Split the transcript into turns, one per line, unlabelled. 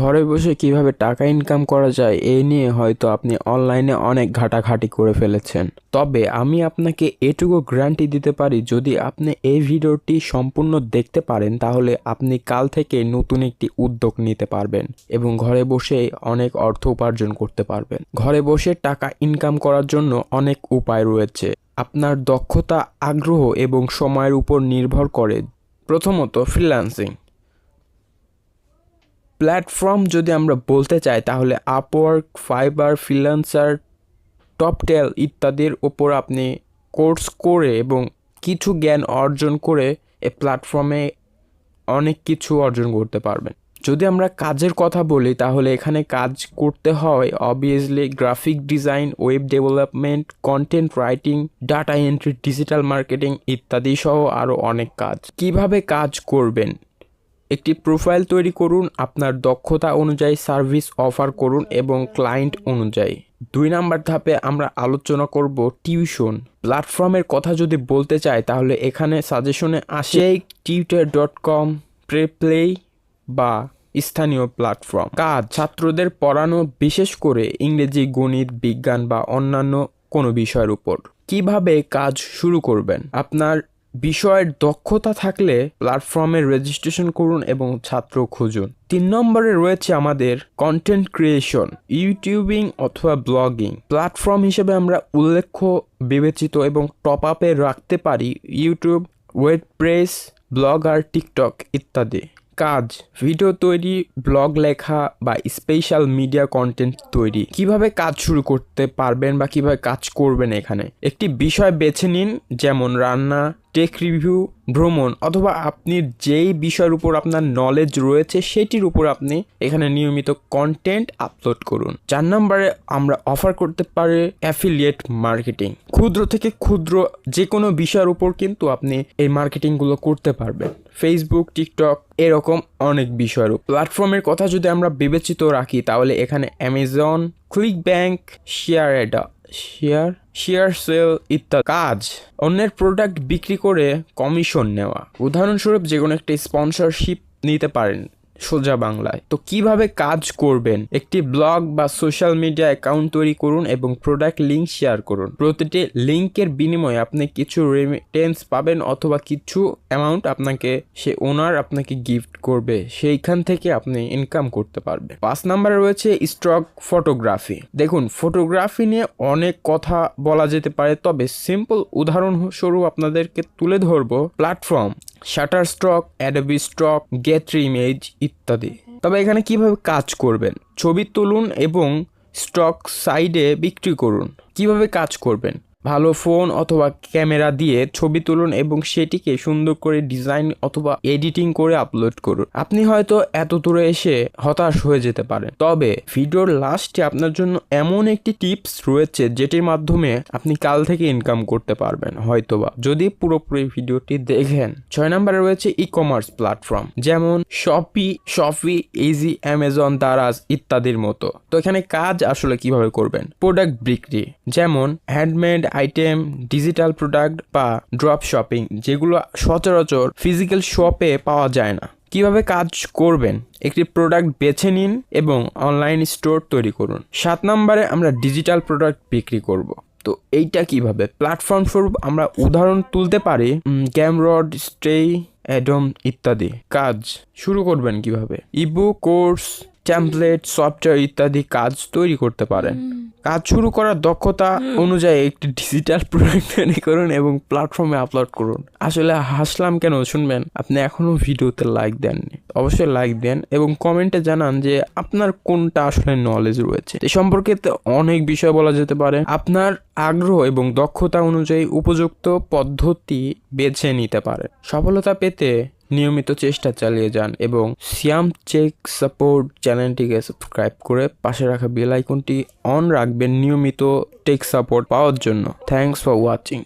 ঘরে বসে কীভাবে টাকা ইনকাম করা যায় এই নিয়ে হয়তো আপনি অনলাইনে অনেক ঘাটাঘাটি করে ফেলেছেন। তবে আমি আপনাকে এটুকু গ্যারান্টি দিতে পারি, যদি আপনি এই ভিডিওটি সম্পূর্ণ দেখতে পারেন, তাহলে আপনি কাল থেকে নতুন একটি উদ্যোগ নিতে পারবেন এবং ঘরে বসে অনেক অর্থ উপার্জন করতে পারবেন। ঘরে বসে টাকা ইনকাম করার জন্য অনেক উপায় রয়েছে। আপনার দক্ষতা, আগ্রহ এবং সময়ের উপর নির্ভর করে। প্রথমত ফ্রিল্যান্সিং প্ল্যাটফর্ম যদি আমরা বলতে চাই, তাহলে আপওয়ার্ক ফাইবার ফ্রিল্যান্সার টপটেল ইত্যাদির ওপর আপনি কোর্স করে এবং কিছু জ্ঞান অর্জন করে এ প্ল্যাটফর্মে অনেক কিছু অর্জন করতে পারবেন। যদি আমরা কাজের কথা বলি, তাহলে এখানে কাজ করতে হয় obviously graphic design web development content writing data entry digital marketing ইত্যাদি সহ আরও অনেক কাজ। কীভাবে কাজ করবেন? একটি প্রোফাইল তৈরি করুন, আপনার দক্ষতা অনুযায়ী সার্ভিস অফার করুন এবং ক্লায়েন্ট অনুযায়ী। দুই নাম্বার ধাপে আমরা আলোচনা করব টিউশন। প্ল্যাটফর্মের কথা যদি বলতে চাই, তাহলে এখানে সাজেশনে আসে টিউটার ডট কম প্রেপ্লে বা স্থানীয় প্ল্যাটফর্ম। কাজ, ছাত্রদের পড়ানো, বিশেষ করে ইংরেজি, গণিত, বিজ্ঞান বা অন্যান্য কোনো বিষয়ের উপর। কীভাবে কাজ শুরু করবেন? আপনার বিষয়ের দক্ষতা থাকলে প্ল্যাটফর্মে রেজিস্ট্রেশন করুন এবং ছাত্র খুঁজুন। তিন নম্বরে রয়েছে আমাদের কন্টেন্ট ক্রিয়েশন ইউটিউবিং অথবা ব্লগিং প্ল্যাটফর্ম হিসেবে আমরা উল্লেখ্য, বিবেচিত এবং টপ আপে রাখতে পারি ইউটিউব ওয়েবপ্রেস ব্লগ আর টিকটক ইত্যাদি। কাজ ভিডিও তৈরি ব্লগ লেখা বা স্পেশাল মিডিয়া কন্টেন্ট তৈরি। কীভাবে কাজ শুরু করতে পারবেন বা কীভাবে কাজ করবেন এখানে? একটি বিষয় বেছে নিন, যেমন রান্না টেক রিভিউ ভ্রমণ অথবা আপনি যেই বিষয়ের উপর আপনার নলেজ রয়েছে সেটির উপর আপনি এখানে নিয়মিত কন্টেন্ট আপলোড করুন। চার নম্বরে আমরা অফার করতে পারি অ্যাফিলিয়েট মার্কেটিং ক্ষুদ্র থেকে ক্ষুদ্র যে কোনো বিষয়ের উপর কিন্তু আপনি এই মার্কেটিংগুলো করতে পারবেন। ফেসবুক টিকটক এরকম অনেক বিষয়ের। প্ল্যাটফর্মের কথা যদি আমরা বিবেচিত রাখি তাহলে এখানে অ্যামাজন ক্লিক ব্যাংক শেয়ার এডা শেয়ার শেয়ার সেল ইত্যাদি। কাজ, অন্যের প্রোডাক্ট বিক্রি করে কমিশন নেওয়া। উদাহরণস্বরূপ যে কোনো একটা স্পন্সরশিপ নিতে পারেন। সোজা বাংলায়। তো কীভাবে কাজ করবেন? একটি ব্লগ বা সোশ্যাল মিডিয়া অ্যাকাউন্ট তৈরি করুন এবং প্রোডাক্ট লিঙ্ক শেয়ার করুন। প্রতিটি লিঙ্কের বিনিময়ে আপনি কিছু রেমিটেন্স পাবেন অথবা কিছু অ্যামাউন্ট আপনাকে সে ওনার আপনাকে গিফট করবে। সেইখান থেকে আপনি ইনকাম করতে পারবেন। পাঁচ নাম্বারে রয়েছে স্টক ফটোগ্রাফি দেখুন ফটোগ্রাফি নিয়ে অনেক কথা বলা যেতে পারে, তবে সিম্পল উদাহরণস্বরূপ আপনাদেরকে তুলে ধরবো platform Shutterstock, Adobe Stock Getty image ইত্যাদি। তবে এখানে কীভাবে কাজ করবেন? ছবি তুলুন এবং স্টক সাইডে বিক্রি করুন। কীভাবে কাজ করবেন? ভালো ফোন অথবা ক্যামেরা দিয়ে ছবি তুলুন এবং সেটিকে সুন্দর করে ডিজাইন অথবা এডিটিং করে আপলোড করুন। আপনি হয়তো এত দূরে এসে হতাশ হয়ে যেতে পারেন। তবে ভিডিওর লাস্টে আপনার জন্য এমন একটি টিপস রয়েছে যেটির মাধ্যমে আপনি কাল থেকে ইনকাম করতে পারবেন হয়তোবা। যদি পুরোপুরি ভিডিওটি দেখেন, ছয় নম্বরে রয়েছে ই কমার্স প্ল্যাটফর্ম যেমন Shopee Shopee easy Amazon Daraz ইত্যাদির মতো। তো এখানে কাজ আসলে কীভাবে করবেন? প্রোডাক্ট বিক্রি, যেমন হ্যান্ডমেড আইটেম, ডিজিটাল প্রোডাক্ট বা ড্রপ শপিং, যেগুলো সচরাচর ফিজিক্যাল শপে পাওয়া যায় না। কীভাবে কাজ করবেন? একটি প্রোডাক্ট বেছে নিন এবং অনলাইন স্টোর তৈরি করুন। সাত নম্বরে আমরা ডিজিটাল প্রোডাক্ট বিক্রি করব। তো এইটা কীভাবে? প্ল্যাটফর্ম স্বরূপ আমরা উদাহরণ তুলতে পারি ক্যামরড স্টে অ্যাডম ইত্যাদি। কাজ শুরু করবেন কীভাবে? ইবুক কোর্স টেমপ্লেট সফটওয়্যার ইত্যাদি কাজ তৈরি করতে পারেন। কাজ শুরু করার দক্ষতা অনুযায়ী একটি ডিজিটাল প্রোডাক্ট তৈরি করুন এবং প্ল্যাটফর্মে আপলোড করুন। আসলে হাসলাম কেন শুনবেন? আপনি এখনও ভিডিওতে লাইক দেননি। অবশ্যই লাইক দেন এবং কমেন্টে জানান যে আপনার কোনটা আসলে নলেজ রয়েছে। এ সম্পর্কে তো অনেক বিষয় বলা যেতে পারে। আপনার আগ্রহ এবং দক্ষতা অনুযায়ী উপযুক্ত পদ্ধতি বেছে নিতে পারে সফলতা পেতে নিয়মিত চেষ্টা চালিয়ে যান এবং সিয়াম চেক সাপোর্ট চ্যানেলটিকে সাবস্ক্রাইব করে পাশে রাখা বেল আইকনটি অন রাখবেন নিয়মিত টেক সাপোর্ট পাওয়ার জন্য। Thanks for watching